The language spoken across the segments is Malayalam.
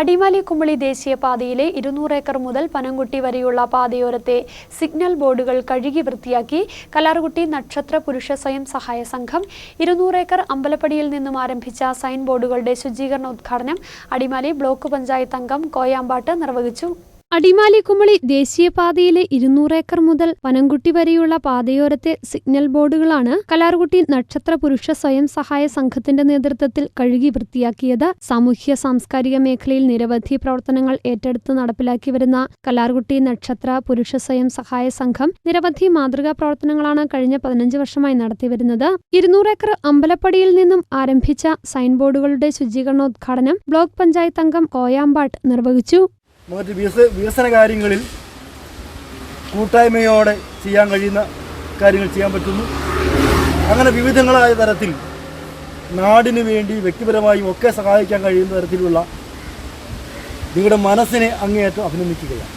അടിമാലി കുമളി ദേശീയപാതയിലെ ഇരുന്നൂറ് ഏക്കർ മുതൽ പനംകുട്ടി വരെയുള്ള പാതയോരത്തെ സിഗ്നൽ ബോർഡുകൾ കഴുകി വൃത്തിയാക്കി കലാർകുട്ടി നക്ഷത്ര പുരുഷ സ്വയം സഹായ സംഘം ഇരുന്നൂറ് ഏക്കർ അമ്പലപ്പടിയിൽ നിന്നും ആരംഭിച്ച സൈൻ ബോർഡുകളുടെ ശുചീകരണ ഉദ്ഘാടനം അടിമാലി ബ്ലോക്ക് പഞ്ചായത്ത് അംഗം കോയാമ്പാട്ട് നിർവഹിച്ചു. അടിമാലി കുമളി ദേശീയപാതയിലെ ഇരുന്നൂറ് ഏക്കർ മുതൽ വനംകുട്ടി വരെയുള്ള പാതയോരത്തെ സിഗ്നൽ ബോർഡുകളാണ് കലാർകുട്ടി നക്ഷത്ര പുരുഷ സ്വയം സഹായ സംഘത്തിന്റെ നേതൃത്വത്തിൽ കഴുകി വൃത്തിയാക്കിയത്. സാമൂഹ്യ സാംസ്കാരിക മേഖലയിൽ നിരവധി പ്രവർത്തനങ്ങൾ ഏറ്റെടുത്ത് നടപ്പിലാക്കി വരുന്ന കലാർകുട്ടി നക്ഷത്ര പുരുഷ സ്വയം സഹായ സംഘം നിരവധി മാതൃകാ പ്രവർത്തനങ്ങളാണ് കഴിഞ്ഞ പതിനഞ്ച് വർഷമായി നടത്തിവരുന്നത് ഇരുന്നൂറ് ഏക്കർ അമ്പലപ്പടിയിൽ നിന്നും ആരംഭിച്ച സൈൻ ബോർഡുകളുടെ ശുചീകരണോദ്ഘാടനം ബ്ലോക്ക് പഞ്ചായത്ത് അംഗം കോയാമ്പാട്ട് നിർവഹിച്ചു. മറ്റ് വികസ വികസന കാര്യങ്ങളിൽ കൂട്ടായ്മയോടെ ചെയ്യാൻ കഴിയുന്ന കാര്യങ്ങൾ ചെയ്യാൻ പറ്റുന്നു. അങ്ങനെ വിവിധങ്ങളായ തരത്തിൽ നാടിന് വേണ്ടി വ്യക്തിപരമായും ഒക്കെ സഹായിക്കാൻ കഴിയുന്ന തരത്തിലുള്ള നിങ്ങളുടെ മനസ്സിനെ അങ്ങേയറ്റം അഭിനന്ദിക്കുകയാണ്.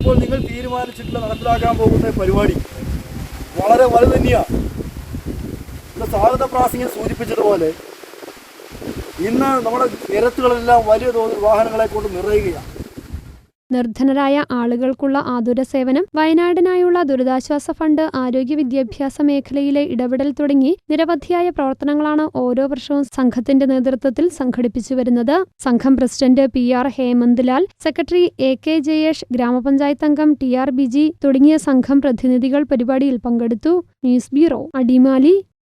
ഇപ്പോൾ നിങ്ങൾ തീരുമാനിച്ചിട്ടുള്ള നടപ്പിലാക്കാൻ പോകുന്ന പരിപാടി വളരെ വലുത് തന്നെയാണ് ഇവിടെ സൂചിപ്പിച്ചതുപോലെ ഇന്ന് നമ്മുടെ നിരത്തുകളെല്ലാം വലിയ തോതിൽ വാഹനങ്ങളെ കൊണ്ട് നിറയുകയാണ്. നിർധനരായ ആളുകൾക്കുള്ള ആതുര സേവനം വയനാടിനായുള്ള ദുരിതാശ്വാസ ഫണ്ട് ആരോഗ്യ വിദ്യാഭ്യാസ മേഖലയിലെ ഇടപെടൽ തുടങ്ങി നിരവധിയായ പ്രവർത്തനങ്ങളാണ് ഓരോ വർഷവും സംഘത്തിന്റെ നേതൃത്വത്തിൽ സംഘടിപ്പിച്ചു വരുന്നത്. സംഘം president P R Hemanth Lal secretary A K Jayesh ഗ്രാമപഞ്ചായത്ത് അംഗം ടി ആർ ബിജി തുടങ്ങിയ സംഘം പ്രതിനിധികൾ പരിപാടിയിൽ പങ്കെടുത്തു. News bureau Adimali.